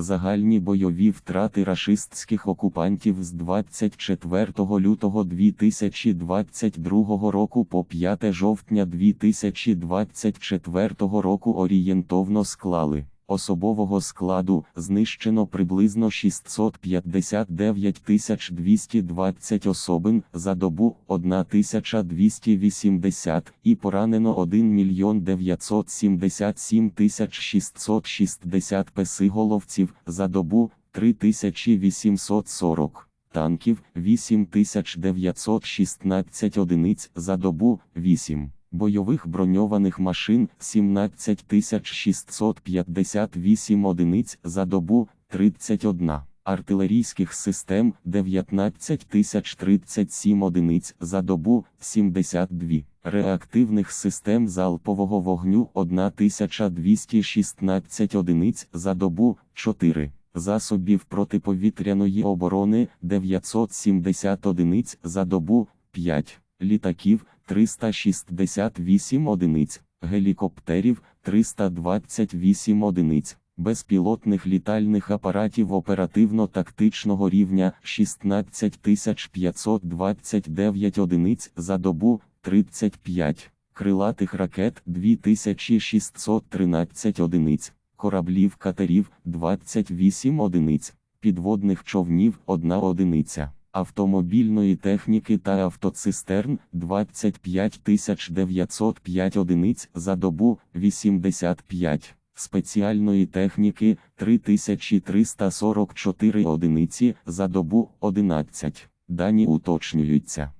Загальні бойові втрати рашистських окупантів з 24 лютого 2022 року по 5 жовтня 2024 року орієнтовно склали. Особового складу знищено приблизно 659 220 особин за добу 1280 і поранено 1 мільйон 977 660 песиголовців за добу 3840 танків 8916 одиниць за добу 8 бойових броньованих машин 17658 одиниць за добу 31 артилерійських систем 19037 одиниць за добу 72 реактивних систем залпового вогню 1216 одиниць за добу 4 засобів протиповітряної оборони 970 одиниць за добу 5 літаків 368 одиниць, гелікоптерів 328 одиниць, безпілотних літальних апаратів оперативно-тактичного рівня 16529 одиниць за добу 35, крилатих ракет 2613 одиниць, кораблів катерів 28 одиниць, підводних човнів 1 одиниця автомобільної техніки та автоцистерн 25 905 одиниць за добу 85, спеціальної техніки 3344 одиниці за добу 11. Дані уточнюються.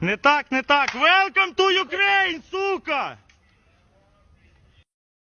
Не так, не так. Welcome to Ukraine, сука!